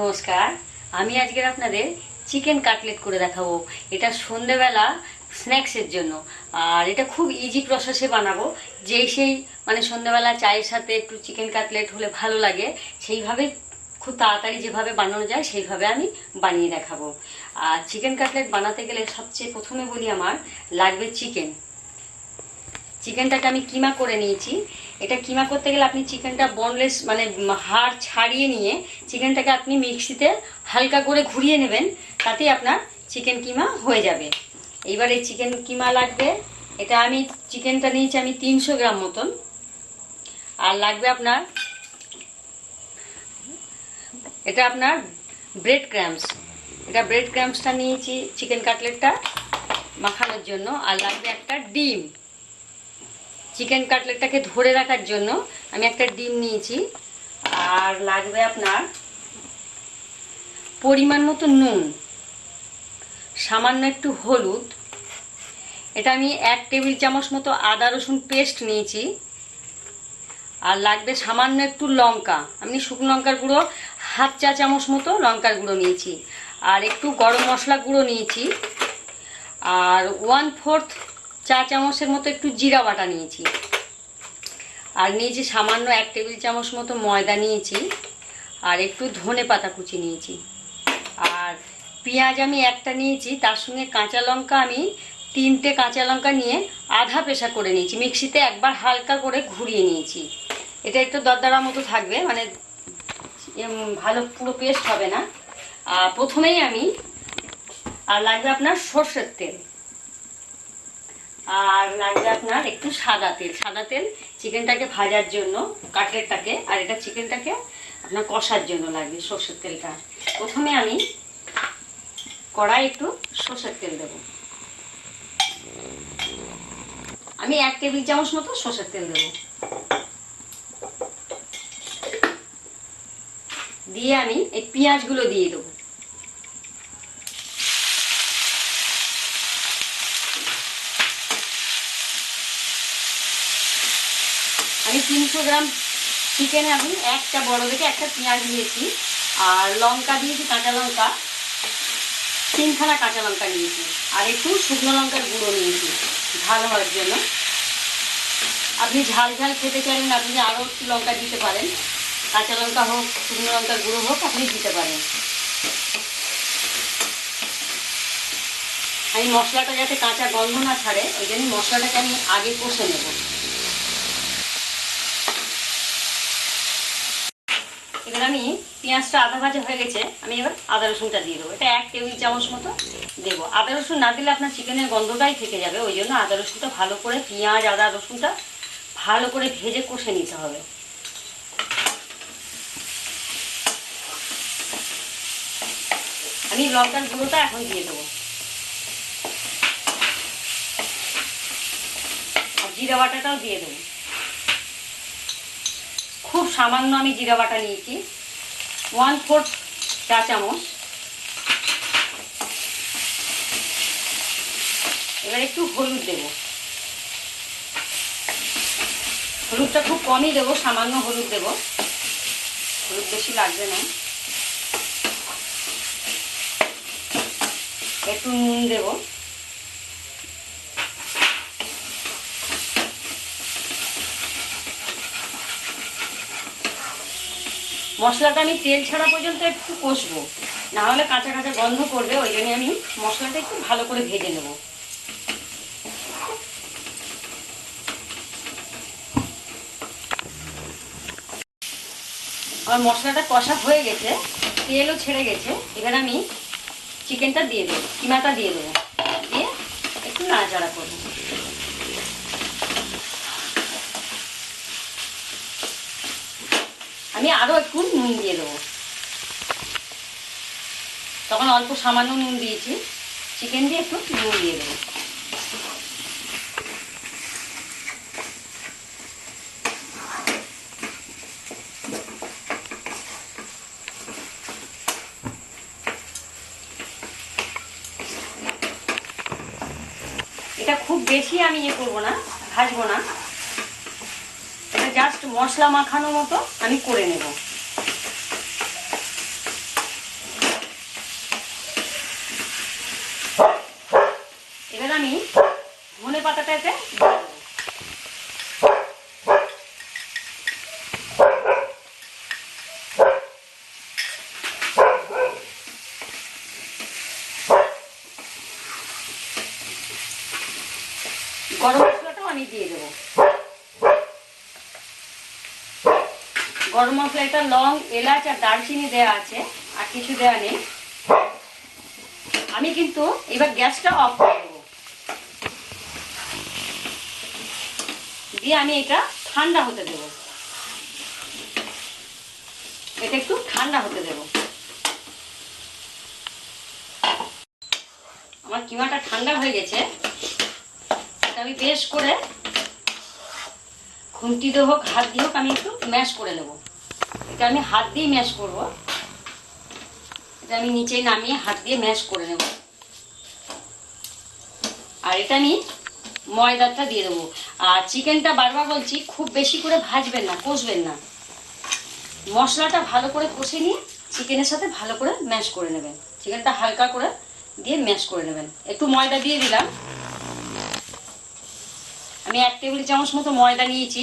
নমস্কার, আমি আজকের আপনাদের চিকেন কাটলেট করে দেখাবো। এটা সন্ধেবেলা স্ন্যাক্সের জন্য। আর এটা খুব ইজি প্রসেসে বানাবো। যেই সেই মানে সন্ধেবেলা চায়ের সাথে একটু চিকেন কাটলেট হলে ভালো লাগে, সেইভাবে খুব তাড়াতাড়ি যেভাবে বানানো যায়, সেইভাবে আমি বানিয়ে দেখাবো। আর চিকেন কাটলেট বানাতে গেলে সবচেয়ে প্রথমে বলি আমার, লাগবে চিকেন চিকেনটাকে আমি কিমা করে নিয়েছি। এটা কিমা করতে গেলে আপনি চিকেনটা বনলেস মানে হাড় ছাড়িয়ে নিয়ে চিকেনটাকে আপনি মিক্সিতে হালকা করে ঘুরিয়ে নেবেন, তাতেই আপনার চিকেন কিমা হয়ে যাবে। এইবার এই চিকেন কিমা লাগবে। এটা আমি চিকেনটা নিয়েছি আমি তিনশো গ্রাম মতন। আর লাগবে আপনার, এটা আপনার ব্রেড ক্র্যাম্পস এটা ব্রেড ক্র্যাম্পসটা নিয়েছি, চিকেন কাটলেটটা মাখানোর জন্য। আর লাগবে একটা ডিম। চিকেন কাটলেটটাকে ধরে রাখার জন্য আমি একটা ডিম নিয়েছি। আর লাগবে আপনার পরিমাণ মতো নুন, সামান্য একটু হলুদ। এটা আমি এক টেবিল চামচ মতো আদা রসুন পেস্ট নিয়েছি। আর লাগবে সামান্য একটু লঙ্কা। আমি শুকনো লঙ্কার গুঁড়ো হাফ চা চামচ মতো লঙ্কার গুঁড়ো নিয়েছি। আর একটু গরম মশলা গুঁড়ো নিয়েছি। আর ওয়ান ফোর্থ চা চামচের মতো একটু জিরা বাটা নিয়েছি। আর নিয়েছি সামান্য এক টেবিল চামচ মতো ময়দা নিয়েছি। আর একটু ধনে পাতা কুচি নিয়েছি। আর পেঁয়াজ আমি একটা নিয়েছি, তার সঙ্গে কাঁচা লঙ্কা আমি তিনটে কাঁচা লঙ্কা নিয়ে আধা পেশা করে নিয়েছি। মিক্সিতে একবার হালকা করে ঘুরিয়ে নিয়েছি। এটা একটু দরদরা মতো থাকবে মানে ভালো পুরো পেস্ট হবে না। আর প্রথমেই আমি, আর লাগবে আপনার সর্ষের তেল। আর লাগবে আপনার একটু সাদা তেল। সাদা তেল চিকেনটাকে ভাজার জন্য, কাটলেটটাকে, আর এটা চিকেনটাকে আপনার কষার জন্য লাগবে সর্ষের তেলটা। প্রথমে আমি কড়াই একটু সর্ষের তেল দেবো। আমি এক টেবিল চামচ মতো সর্ষের তেল দেবো। দিয়ে আমি এই পেঁয়াজগুলো দিয়ে দেবো। তিনশো গ্রাম চিকেনে আমি, একটা বড় দেখে একটা পেঁয়াজ দিয়েছি আর লঙ্কা দিয়েছি কাঁচা লঙ্কা। তিনখানা কাঁচা লঙ্কা নিয়েছি। আর একটু শুকনো লঙ্কার গুঁড়ো নিয়েছি, ঝাল হওয়ার জন্য। আপনি ঝাল ঝাল খেতে চাইলেন আপনি আরও একটু লঙ্কা দিতে পারেন। কাঁচা লঙ্কা হোক, শুকনো লঙ্কার গুঁড়ো হোক, আপনি দিতে পারেন। আমি মশলাটা যাতে কাঁচা গন্ধ না ছাড়ে, ওই জন্য মশলাটাকে আমি আগে কষে নেব। এবার আমি পেঁয়াজটা আধা ভাজা হয়ে গেছে, আমি এবার আদা রসুনটা দিয়ে দেবো। এটা এক টেবিল চামচ মতো দেবো। আদা রসুন না দিলে আপনার চিকেনের গন্ধটাই থেকে যাবে, ওই জন্য আদা রসুনটা ভালো করে, পেঁয়াজ, আদা, রসুনটা ভালো করে ভেজে কষে নিতে হবে। আমি লঙ্কার গুঁড়োটা এখন দিয়ে দেবো। জিরা বাটাটাও দিয়ে দেবো। খুব সামান্য আমি জিরা বাটা নিয়েছি। ওয়ান ফোর্থ চা চামচ। এবার একটু হলুদ দেব। হলুদটা খুব কমই দেবো, সামান্য হলুদ দেব। হলুদ বেশি লাগবে না। একটু নুন দেব। মশলাটা আমি তেল ছাড়া পর্যন্ত একটু কষবো। না হলে কাঁচা কাঁচা গন্ধ করবে ওই জন্য আমি মশলাটা একটু ভালো করে ভেজে নেব। আমার মশলাটা কষা হয়ে গেছে, তেলও ছেড়ে গেছে। এবার আমি চিকেনটা দিয়ে দেবো, কিমাটা দিয়ে দেবো। দিয়ে একটু নাড়াচাড়া আমি আরও একটু নুন দিয়ে দেবো। তখন অল্প সামান্য নুন দিয়েছি। চিকেন দিয়ে একটু নুন দিয়ে দেবো। এটা খুব বেশি আমি ইয়ে করব না, ভাজবো না। জাস্ট মশলা মাখানো মতো আমি করে নেব। এবার আমি ধনে পাতাটাতে গরম মশলাটাও আমি দিয়ে দেবো। গরম মশলা এটা লং, এলাচ আর দারচিনি দেওয়া আছে, আর কিছু দেওয়া নেই। আমি কিন্তু এবার গ্যাসটা অফ করে দিয়ে আমি এটা ঠান্ডা হতে দেবো। এটা একটু ঠান্ডা হতে দেবো। আমার কিমাটা ঠান্ডা হয়ে গেছে আমি বেশ করে খুন্তি দিয়ে হোক, হাত দিয়ে হোক, আমি একটু ম্যাশ করে নেব। এটা আমি হাত দিয়ে ম্যাশ করব। এটা আমি নিচে নামিয়ে হাত দিয়ে ম্যাশ করে নেব। আর এটা আমি ময়দাটা দিয়ে দেবো। আর চিকেনটা বারবার বলছি, খুব বেশি করে ভাজবেন না, কষবেন না। মশলাটা ভালো করে কষে নিয়ে চিকেনের সাথে ভালো করে ম্যাশ করে নেবেন। চিকেনটা হালকা করে দিয়ে ম্যাশ করে নেবেন। একটু ময়দা দিয়ে দিলাম। আমি এক টেবিল চামচ মতো ময়দা নিয়েছি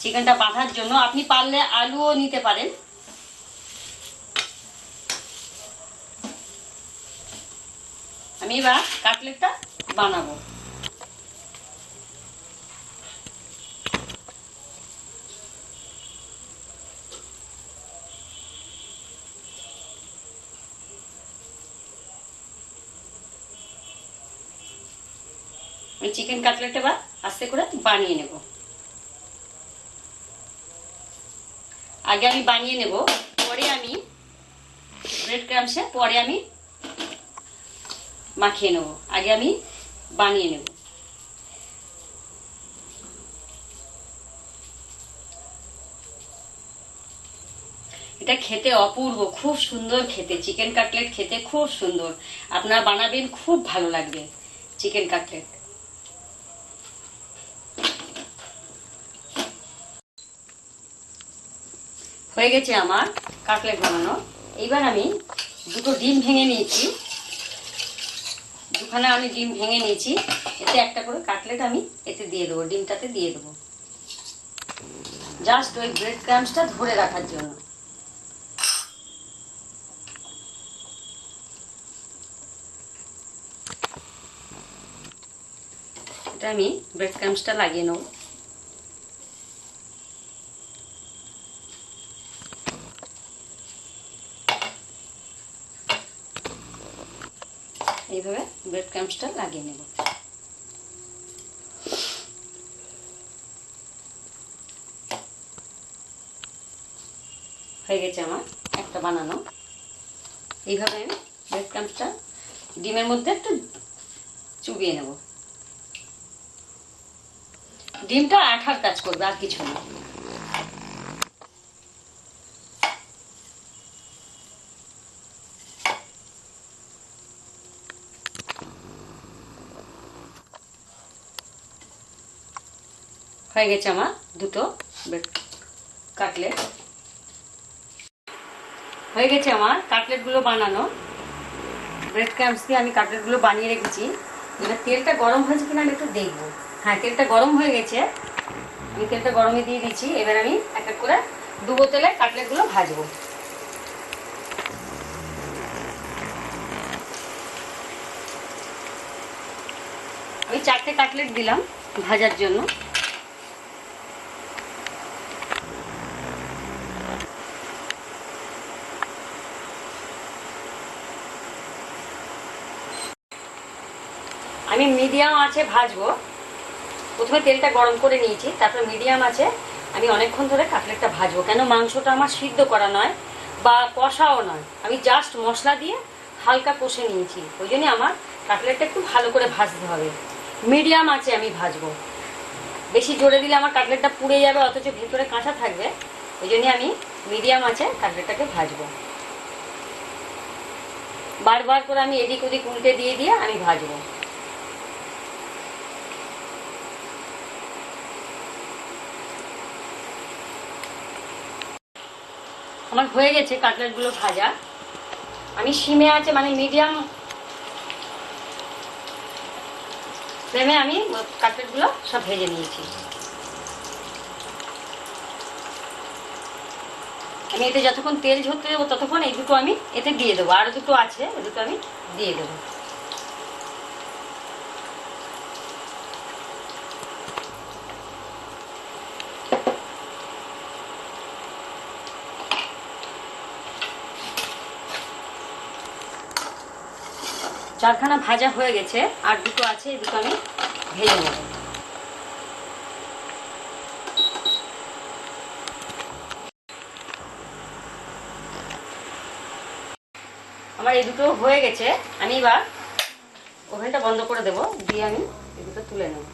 চিকেনটা বাঁধার জন্য। আপনি পারলে আলুও নিতে পারেন। আমি এবার কাটলেটটা বানাবো। চিকেন কাটলেট এবার আস্তে করে বানিয়ে নেব। আগে আমি বানিয়ে নেব, পরে আমি ব্রেড ক্রামসে পরে আমি মাখিয়ে নেব। আগে আমি বানিয়ে নেব। এটা খেতে অপূর্ব, খুব সুন্দর খেতে। চিকেন কাটলেট খেতে খুব সুন্দর। আপনারা বানাবেন, খুব ভালো লাগবে চিকেন কাটলেট হয়ে গেছে আমার কাটলেট বানানো। এইবার আমি দুটো ডিম ভেঙে নিয়েছি। দুখানা আমি ডিম ভেঙে নিয়েছি। এতে একটা করে কাটলেট আমি এতে দিয়ে দেবো, ডিমটাতে দিয়ে দেবো। জাস্ট ওই ব্রেড ক্রামসটা ধরে রাখার জন্য। এটা আমি ব্রেড ক্রামসটা লাগিয়ে নেব এইভাবে ব্রেড ক্রামসটা লাগিয়ে নেব। হয়ে গেছে আমার একটা বানানো। এইভাবে আমি ব্রেড ক্রামসটা ডিমের মধ্যে একটু চুবিয়ে নেব। ডিমটা আঠার কাজ করবে, আর কিছু না। হয়ে গেছে আমার দুটো কাটলেট। হয়ে গেছে আমার কাটলেটগুলো বানানো। ব্রেড ক্রামস দিয়ে আমি কাটলেটগুলো বানিয়ে রেখেছি। এবার তেলটা গরম হয়েছে কিনা আমি একটু দেখব। হ্যাঁ তেলটা গরম হয়ে গেছে। আমি তেলটা গরমে দিয়ে দিচ্ছি। এবার আমি এক এক করে ডুবো তেলে কাটলেটগুলো ভাজবো। আমি চারটে কাটলেট দিলাম ভাজার জন্য। আমি মিডিয়াম আছে ভাজবো। প্রথমে তেলটা গরম করে নিয়েছি, তারপর মিডিয়াম আছে, আমি অনেকক্ষণ ধরে কাটলেটটা ভাজবো। কেন মাংসটা আমার সিদ্ধ করা নয় বা কষাও নয়। আমি জাস্ট মশলা দিয়ে হালকা কষে নিয়েছি। ওই জন্য আমার কাটলেটটা একটু ভালো করে ভাজতে হবে। মিডিয়াম আছে আমি ভাজবো। বেশি জোরে দিলে আমার কাটলেটটা পুড়ে যাবে, অথচ ভেতরে কাঁচা থাকবে। ওই জন্য আমি মিডিয়াম আছে কাটলেটটাকে ভাজবো। বারবার করে আমি এদিক ওদিক উল্টে দিয়ে দিয়ে আমি ভাজবো। আমার হয়ে গেছে কাটলেটগুলো ভাজা। আমি সিমে আছে মানে মিডিয়াম ফ্লেমে আমি কাটলেটগুলো সব ভেজে নিয়েছি। আমি এতে যতক্ষণ তেল ঝরতে দেবো ততক্ষণ এই দুটো আমি এতে দিয়ে দেবো আরও দুটো আছে এই দুটো আমি দিয়ে দেবো। চারখানা ভাজা হয়ে গেছে, আর দুটো আছে, এই দুটো আমি ভেজে নেব। আমার এই দুটো হয়ে গেছে, আমি এবার ওভেনটা বন্ধ করে দেব, দিয়ে আমি এই দুটো তুলে নেব।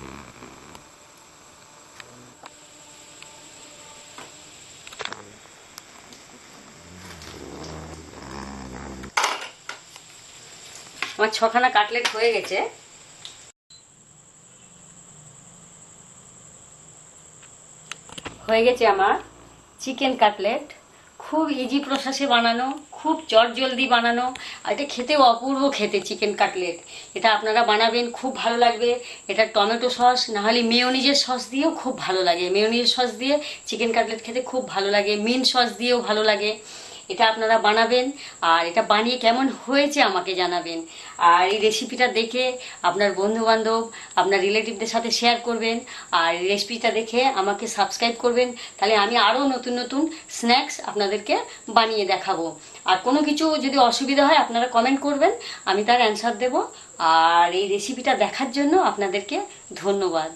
আমার ছখানা কাটলেট হয়ে গেছে। হয়ে গেছে আমার চিকেন কাটলেট। খুব ইজি প্রসেসে বানানো, খুব চটজলদি বানানো। আর এটা খেতেও অপূর্ব খেতে চিকেন কাটলেট। এটা আপনারা বানাবেন, খুব ভালো লাগবে। এটা টমেটো সস, নাহলে মেয়োনিজের সস দিয়েও খুব ভালো লাগে। মেয়োনিজের সস দিয়ে চিকেন কাটলেট খেতে খুব ভালো লাগে। মিন সস দিয়েও ভালো লাগে। এটা আপনারা বানাবেন, আর এটা বানিয়ে কেমন হয়েছে আমাকে জানাবেন। আর এই রেসিপিটা দেখে আপনার বন্ধু বান্ধব আপনার রিলেটিভদের সাথে শেয়ার করবেন, আর রেসিপিটা দেখে আমাকে সাবস্ক্রাইব করবেন। তাহলে আমি আরও নতুন নতুন স্ন্যাক্স আপনাদেরকে বানিয়ে দেখাবো। আর কোনো কিছু যদি অসুবিধা হয়, আপনারা কমেন্ট করবেন, আমি তার অ্যান্সার দেব। আর এই রেসিপিটা দেখার জন্য আপনাদেরকে ধন্যবাদ।